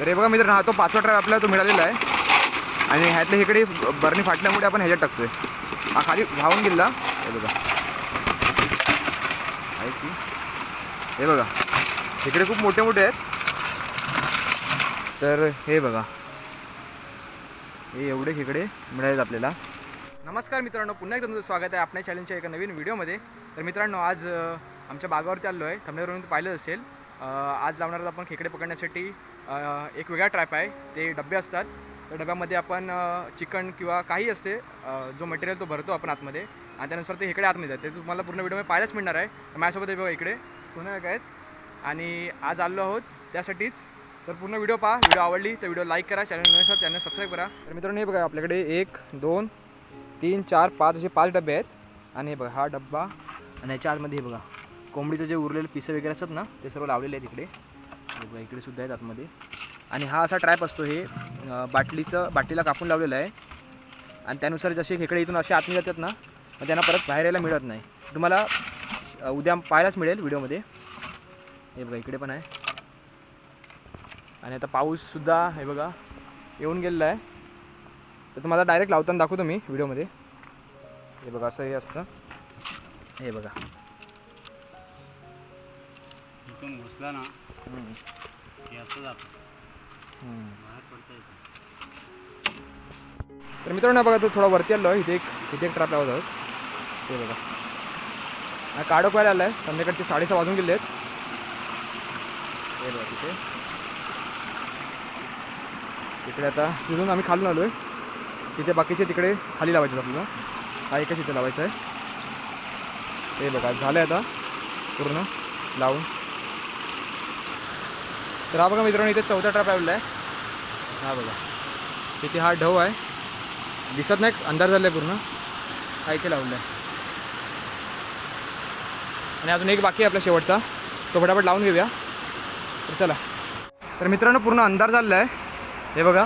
तर हे बघा मित्र हा तो पाचवा ट्रॅप आपल्याला तो मिळालेला आहे. आणि ह्यातल्या इकडे बरणी फाटल्यामुळे आपण ह्याच्यात टाकतोय. हा खाली धावून गेला हे बघा. आहे की? हे बघा. इकडे खूप मोठे मोठे आहेत. तर हे बघा. हे एवढे खेकडे मिळालेत आपल्याला. नमस्कार मित्रांनो पुन्हा एकदा तुमचं स्वागत आहे आपल्या चॅनलच्या एका नवीन व्हिडिओमध्ये. तर मित्रांनो आज आमच्या बागावरती आलो आहे थंबनेवरून पाहिलं असेल. आज लावणार आहोत आपण खेकडे पकडण्यासाठी एक वेगळा ट्रॅप आहे. ते डबे असतात. त्या डब्यामध्ये आपण चिकन किंवा काही असते जो मटेरियल तो भरतो आपण आतमध्ये आणि त्यानुसार ते इकडे आतमध्ये जाते ते तुम्हाला पूर्ण व्हिडिओमध्ये पाहायलाच मिळणार आहे. माझ्यासोबत बघा इकडे. पुन्हा एक आहेत. आणि आज आलो आहोत त्यासाठीच. तर पूर्ण व्हिडिओ पहा. व्हिडिओ आवडली तर व्हिडिओ लाईक करा. चॅनल नसेल चॅनल सबस्क्राईब करा. तर मित्रांनो हे बघा आपल्याकडे एक दोन तीन चार पाच असे पाच डबे आहेत. आणि हे बघा हा डब्बा. आणि याच्या आतमध्ये हे बघा. कोंबडीचं जे उरलेले पिसं वगैरे असतात ना ते सर्व लावलेले आहेत इकडे. बघा इकडे सुद्धा आहेत आतमध्ये. आणि हा असा ट्रॅप असतो हे बाटलीचं बाटलीला कापून लावलेलं आहे. आणि त्यानुसार जसे खेकडे इथून असे आतमध्ये जातात ना मग त्यांना परत बाहेर यायला मिळत नाही. तुम्हाला उद्या पाहायलाच मिळेल व्हिडिओमध्ये. हे बघा इकडे पण आहे. आणि आता पाऊससुद्धा हे बघा येऊन गेलेला आहे. तर तुम्हाला डायरेक्ट लावताना दाखवतो मी व्हिडिओमध्ये. हे बघा असं हे असतं. हे बघा. घुसला ना तर मित्रांनो बघा तो थोडा वरती आलो इथे एक इथे एक ट्रॅप लावत आहोत. ते बघा. हा काडोक व्हायला आला आहे संध्याकाळचे साडेसहा वाजून गेले आहेत. बघा तिथे. तिकडे आता तिथून आम्ही खालून आलो आहे तिथे बाकीचे तिकडे खाली लावायचे आपल्याला. हा एकच इथे लावायचा आहे. हे बघा झालं आहे आता. पूर्ण. लावून. तर हा बघा मित्रांनो इथे चौथा ट्रॅप लावलेला आहे. हा बघा. इथे हा ढव आहे. दिसत नाही अंधार झाला आहे पूर्ण. हा इथे लावला आहे. आणि अजून एक बाकी आहे आपला शेवटचा. तो फटाफट लावून घेऊया. तर चला. तर मित्रांनो पूर्ण अंधार झालेला आहे हे बघा.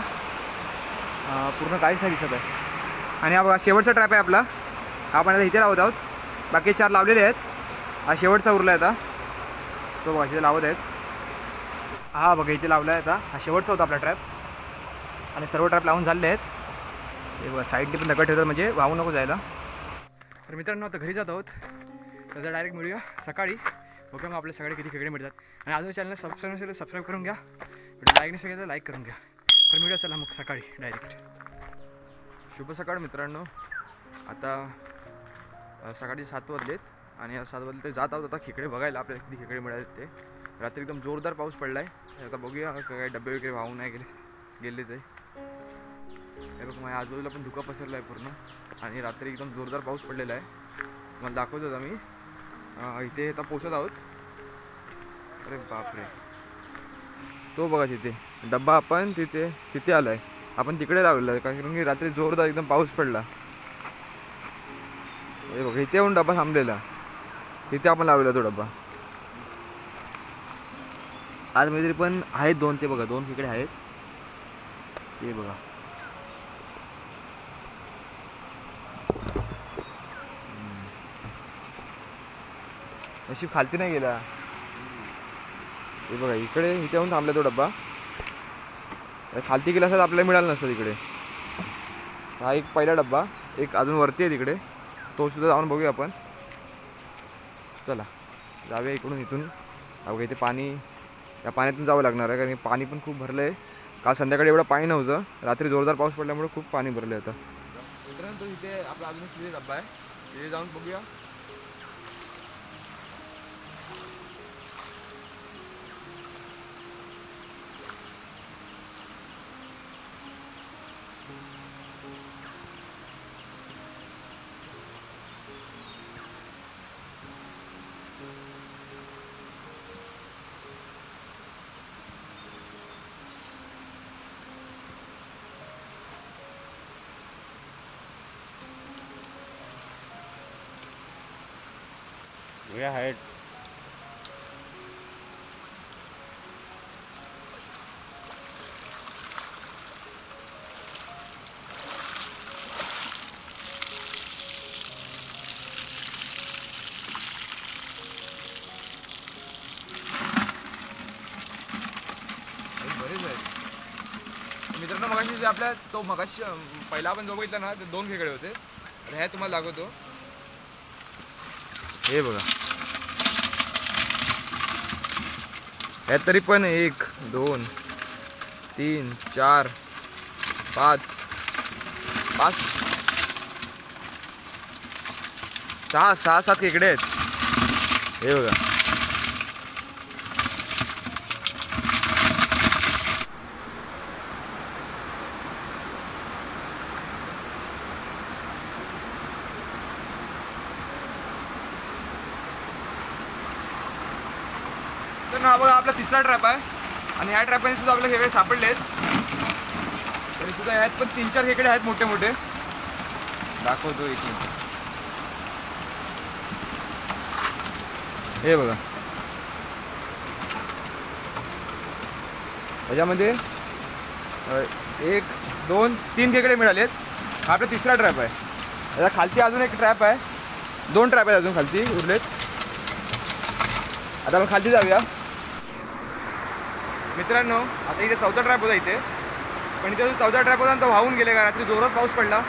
पूर्ण काहीच नाही दिसत आहे. आणि हा बघा शेवटचा ट्रॅप आहे आपला. आपण आता इथे लावत आहोत. बाकी चार लावलेले आहेत. हा शेवटचा उरला आहे आता. तो बघा इथे लावत आहेत. हा बघा इथे लावला आहे आता. हा शेवटचा होता आपला ट्रॅप आणि सर्व ट्रॅप लावून झाले आहेत. ते बघा साईडने पण दगड ठेवतात म्हणजे वाहू नको जायला. तर मित्रांनो आता घरी जात आहोत. तर डायरेक्ट मिळूया. सकाळी बघा मग आपल्या सगळे किती खेकडे मिळतात. आणि अजून चॅनल सबस्क्राईब नसेल सबस्क्राईब करून घ्या. लाईक नसेल तर लाईक करून घ्या. तर मिळूया चला मग सकाळी डायरेक्ट शुभ सकाळ मित्रांनो. आता सकाळी सात वाजलेत. आणि सात वाजले ते जात आहोत आता खेकडे बघायला. आपल्याला किती खेकडे मिळाले ते. रात्री एकदम जोरदार पाऊस पडला आहे आता बघूया काय डबे वगैरे वाहून नाही गेले गेले ते हे बघ माझ्या आजूबाजूला पण धुका पसरला आहे पूर्ण. आणि रात्री एकदम जोरदार पाऊस पडलेला आहे. मला दाखवत होता मी इथे आता पोचत आहोत. अरे बापरे. तो बघा तिथे. डब्बा आपण तिथे तिथे आला आहे आपण तिकडे लावलेला आहे कारण की रात्री जोरदार एकदम पाऊस पडला. हे बघा इथे येऊन डब्बा थांबलेला. तिथे आपण लावलेला तो डब्बा. आज तरी पण आहेत दोन ते बघा दोन खेकडे आहेत. ते बघा. नशीब खालती नाही गेला. हे बघा इकडे इथे येऊन थांबला तो डब्बा. खालती गेला असता आपल्याला मिळालं नसतं तिकडे हा एक पहिला डब्बा एक अजून वरती आहे तिकडे. तो सुद्धा जाऊन बघूया आपण. चला जाऊया इकडून इथून. अगं इथे पाणी या पाण्यातून जावं लागणार आहे कारण की पाणी पण खूप भरलं आहे काल संध्याकाळी एवढं पाणी नव्हतं रात्री जोरदार पाऊस पडल्यामुळे खूप पाणी भरलं आहे मित्रांनो तो इथे आपला अजून तिथे डब्बा आहे. तिथे जाऊन बघूया. भैया हाईट मित्रांनो मगाशी जे आपल्या तो मगाशी पहिला आपण जो बघितला ना ते दोन खेकडे होते. आता ह्या तुम्हाला दाखवतो. हे बघा. ह्या तरी पण एक दोन तीन चार पाच पाच सहा सहा सात इकडे आहेत. हे बघा. तर हा बघा आपला तिसरा ट्रॅप आहे. आणि ह्या ट्रॅपमध्ये सुद्धा आपले खेकडे सापडले आहेत. तरी सुद्धा ह्यात पण तीन चार खेकडे आहेत मोठे मोठे. दाखवतो एक मिनिट. हे बघा. त्याच्यामध्ये एक दोन तीन खेकडे मिळालेत हा आपला तिसरा ट्रॅप आहे. त्याच्या खालती अजून एक ट्रॅप आहे. दोन ट्रॅप आहेत अजून खालती उरलेत. आता आपण खालती जाऊया. मित्रांनो आता इथे चौथा ट्रॅप होता इथे. पण इथे जो चौथा ट्रॅप होता तो वाहून गेले का रात्री जोरात पाऊस पडला.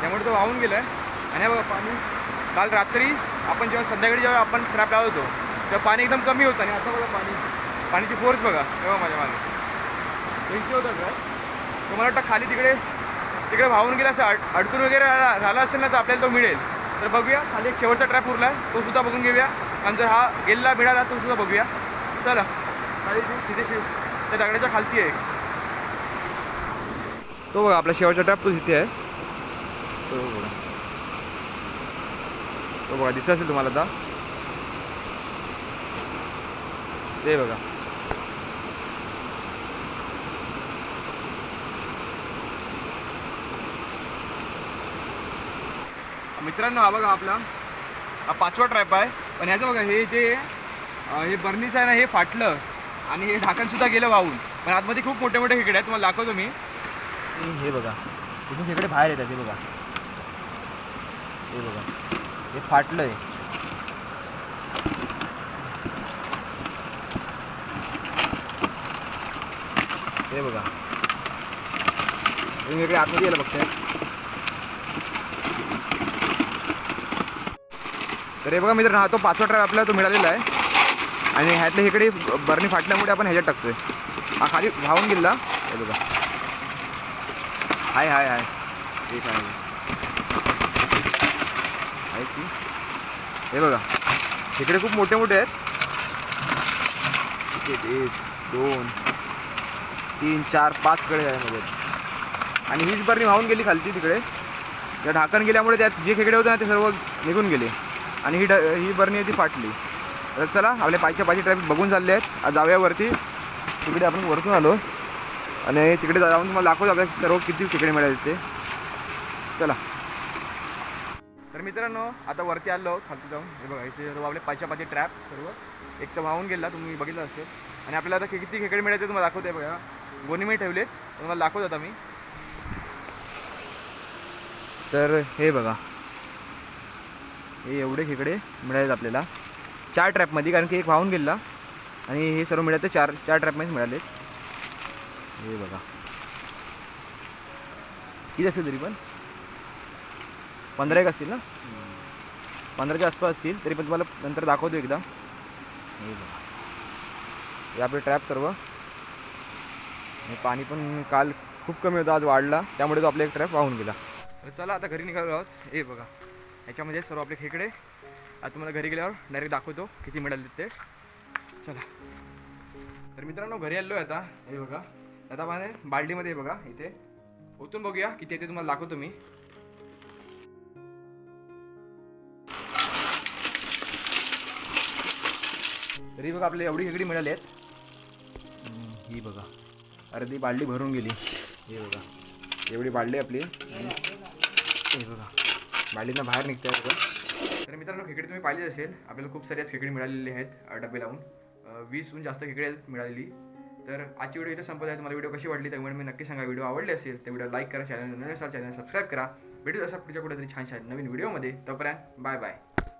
त्यामुळे तो वाहून गेला आणि हा बघा पाणी. काल रात्री आपण जेव्हा संध्याकाळी जेव्हा आपण ट्रॅप लावत होतो तेव्हा पाणी एकदम कमी होतं. आणि आता बघा पाणी. पाण्याची फोर्स बघा. तेव्हा माझ्या मागे. तो इथे होता ट्रॅप तो मला वाटतं खाली तिकडे तिकडे वाहून गेला असं अड अडकून वगैरे राहिला झाला असेल ना तर आपल्याला तो मिळेल. तर बघूया. खाली एक शेवटचा ट्रॅप उरला आहे तो सुद्धा बघून घेऊया. आणि जर हा गेलेला मिळाला तो सुद्धा बघूया. चला. खाली तिथे शिव. त्या दगडाच्या खालती आहे तो बघा आपला शेवटचा ट्रॅप तो तिथे आहे. तो बघा. तो बघा दिसत असेल तुम्हाला आता? ते बघा. मित्रांनो हा बघा आपला. हा पाचवा ट्रॅप आहे. पण ह्याचं बघा हे जे हे बर्नीच आहे ना हे फाटलं. आणि हे ढाकण सुद्धा गेलं वाहून. पण आतमध्ये खूप मोठे मोठे खेकडे आहेत तुम्हाला दाखवतो मी. हे बघा. इथून खेकडे बाहेर येतात हे बघा. हे बघा. हे फाटलंय. हे बघा. वेगळे आतमध्ये गेलं बघते. तर हे बघा मी तर राहतो पाचवा ट्रॅप आपल्याला तो मिळालेला आहे. आणि ह्यातले इकडे बरणी फाटल्यामुळे आपण ह्याच्यात टाकतोय. हा खाली वाहून गेला. हे बघा. हाय हाय हाय. ठीक आहे. की? हे बघा. इकडे खूप मोठे मोठे आहेत. एक दोन तीन चार पाच कडे आहे मध्ये आणि हीच बरणी वाहून गेली खालती तिकडे. त्या ढाकण गेल्यामुळे त्यात जे खेकडे होते ना ते सर्व निघून गेले. आणि ही ड ही बरणी आहे ती फाटली. तर चला आपल्या पायच्या पायचे ट्रॅफिक बघून चालले आहेत. आज जाऊया वरती तिकडे आपण वरतून आलो. आणि तिकडे जाऊन तुम्हाला दाखवतो आपल्या सर्व किती तिकडे मिळायचे ते. चला. तर मित्रांनो आता वरती आलो. खालती जाऊन. हे बघा हे सर्व आपले पाचशे पाचचे ट्रॅप सर्व. एक तर वाहून गेला तुम्ही बघितलं असेल. आणि आपल्याला आता किती खेकडे मिळायचे तुम्हाला दाखवते बघा. गोणी मी ठेवलेत तुम्हाला दाखवत आता मी. तर हे बघा. हे एवढे खेकडे मिळायचे आपल्याला. चार ट्रॅपमध्ये कारण की एक वाहून गेला आणि हे सर्व मिळाले चार चार ट्रॅपमध्येच मिळाले हे बघा. किती असेल तरी पण. पंधरा एक असतील ना? पंधराच्या आसपास असतील तरी पण तुम्हाला नंतर दाखवतो एकदा. हे बघा. हे आपले ट्रॅप सर्व. आणि पाणी पण काल खूप कमी होतं आज वाढला. त्यामुळे तो आपला एक ट्रॅप वाहून गेला. तर चला आता घरी निघालो आहोत. हे बघा. याच्यामध्ये सर्व आपले खेकडे. आता तुम्हाला घरी गेल्यावर डायरेक्ट दाखवतो किती मिळाले ते चला. तर मित्रांनो घरी आलो आहे आता. हे बघा. आता माझे बाल्डीमध्ये बघा इथे. ओतून बघूया किती येते तुम्हाला दाखवतो मी. तरी बघा आपले एवढी खेकडी मिळाली आहेत. ही बघा. अर्धी बाल्डी भरून गेली. हे बघा. एवढी बाल्डी आपली. हे बघा. बाल्डीनं बाहेर निघते बघा तर मित्रांनो खेकडी तुम्ही पाहिली असेल. आपल्याला खूप साऱ्याच खेकडी मिळालेली आहेत डबे लावून. वीसहून जास्त खेकडी आहेत मिळालेली. तर आजची व्हिडिओ इथे संपत आहे. तुम्हाला व्हिडिओ कशी वाटली त्यामुळे मी नक्की सांगा. व्हिडिओ आवडले असेल तर व्हिडिओ लाईक करा चॅनल नवीन असाल चॅनल सबस्क्राईब करा. भेटू असा पुढच्या कुठेतरी छान छान नवीन व्हिडिओमध्ये. तोपर्यंत बाय बाय.